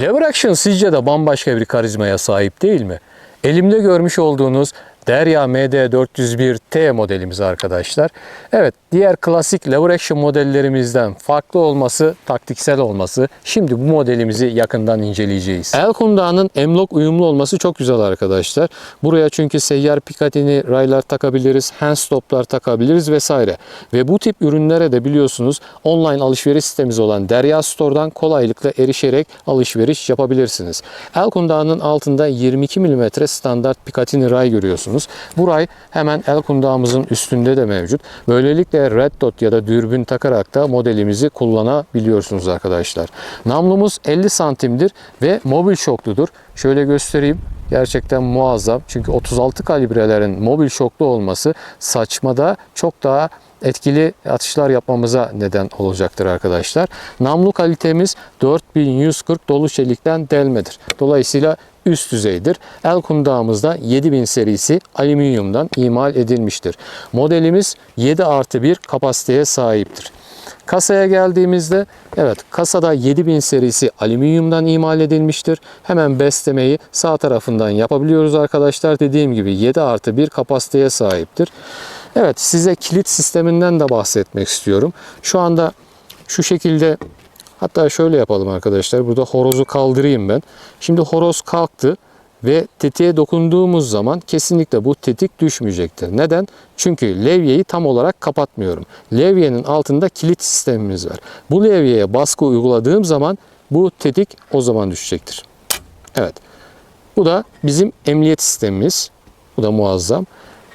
Lever Action sizce de bambaşka bir karizmaya sahip değil mi? Elimde görmüş olduğunuz Derya MD401T modelimiz arkadaşlar. Evet diğer klasik lever action modellerimizden farklı olması, taktiksel olması. Şimdi bu modelimizi yakından inceleyeceğiz. El kundağının emlok uyumlu olması çok güzel arkadaşlar. Buraya çünkü seyyar Picatinny raylar takabiliriz, hand stoplar takabiliriz vesaire. Ve bu tip ürünlere de biliyorsunuz online alışveriş sitemiz olan Derya Store'dan kolaylıkla erişerek alışveriş yapabilirsiniz. El kundağının altında 22 mm standart Picatinny ray görüyorsunuz. Bu ray hemen el kundağımızın üstünde de mevcut. Böylelikle red dot ya da dürbün takarak da modelimizi kullanabiliyorsunuz arkadaşlar. Namlumuz 50 santimdir ve mobil şokludur. Şöyle göstereyim. Gerçekten muazzam. Çünkü 36 kalibrelerin mobil şoklu olması saçmada çok daha etkili atışlar yapmamıza neden olacaktır arkadaşlar. Namlu kalitemiz 4140 dolu çelikten delmedir. Dolayısıyla üst düzeydir. El kundağımızda 7000 serisi alüminyumdan imal edilmiştir. Modelimiz 7 artı 1 kapasiteye sahiptir. Kasaya geldiğimizde evet kasada 7000 serisi alüminyumdan imal edilmiştir. Hemen beslemeyi sağ tarafından yapabiliyoruz arkadaşlar. Dediğim gibi 7 artı 1 kapasiteye sahiptir. Evet size kilit sisteminden de bahsetmek istiyorum. Şu anda şu şekilde hatta şöyle yapalım arkadaşlar. Burada horozu kaldırayım ben. Şimdi horoz kalktı ve tetiğe dokunduğumuz zaman kesinlikle bu tetik düşmeyecektir. Neden? Çünkü levyeyi tam olarak kapatmıyorum. Levyenin altında kilit sistemimiz var. Bu levyeye baskı uyguladığım zaman bu tetik o zaman düşecektir. Evet. Bu da bizim emniyet sistemimiz. Bu da muazzam.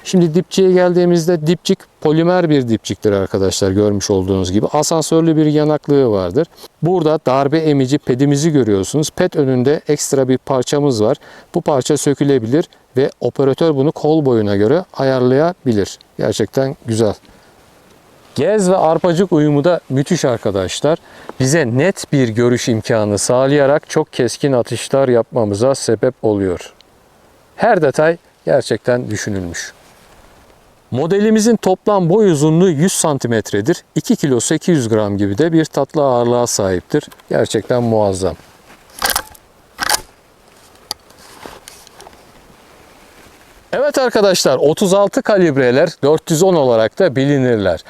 Şimdi dipçiye geldiğimizde dipçik polimer bir dipçiktir arkadaşlar görmüş olduğunuz gibi. Asansörlü bir yanaklığı vardır. Burada darbe emici pedimizi görüyorsunuz. Ped önünde ekstra bir parçamız var. Bu parça sökülebilir ve operatör bunu kol boyuna göre ayarlayabilir. Gerçekten güzel. Gez ve arpacık uyumu da müthiş arkadaşlar. Bize net bir görüş imkanı sağlayarak çok keskin atışlar yapmamıza sebep oluyor. Her detay gerçekten düşünülmüş. Modelimizin toplam boy uzunluğu 100 santimetredir. 2 kilo 800 gram gibi de bir tatlı ağırlığa sahiptir. Gerçekten muazzam. Evet arkadaşlar 36 kalibreler 410 olarak da bilinirler.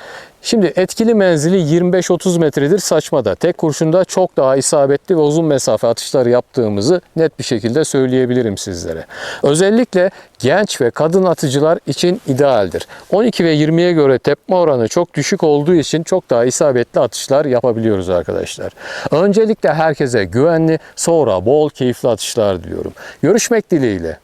Şimdi etkili menzili 25-30 metredir saçmada. Tek kurşunda çok daha isabetli ve uzun mesafe atışları yaptığımızı net bir şekilde söyleyebilirim sizlere. Özellikle genç ve kadın atıcılar için idealdir. 12 ve 20'ye göre tepme oranı çok düşük olduğu için çok daha isabetli atışlar yapabiliyoruz arkadaşlar. Öncelikle herkese güvenli sonra bol keyifli atışlar diliyorum. Görüşmek dileğiyle.